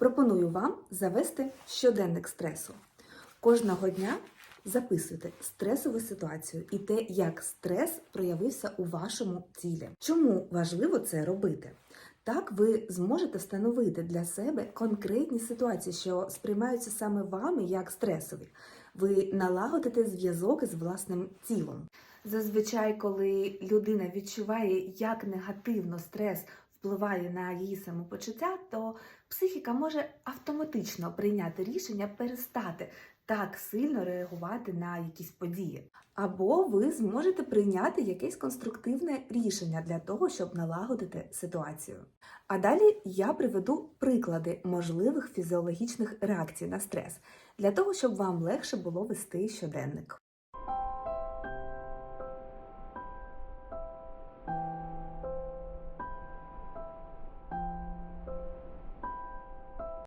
Пропоную вам завести щоденник стресу. Кожного дня записуйте стресову ситуацію і те, як стрес проявився у вашому тілі. Чому важливо це робити? Так ви зможете встановити для себе конкретні ситуації, що сприймаються саме вами як стресові. Ви налагодите зв'язок із власним тілом. Зазвичай, коли людина відчуває, як негативно стрес впливає на її самопочуття, то психіка може автоматично прийняти рішення перестати так сильно реагувати на якісь події. Або ви зможете прийняти якесь конструктивне рішення для того, щоб налагодити ситуацію. А далі я приведу приклади можливих фізіологічних реакцій на стрес для того, щоб вам легше було вести щоденник.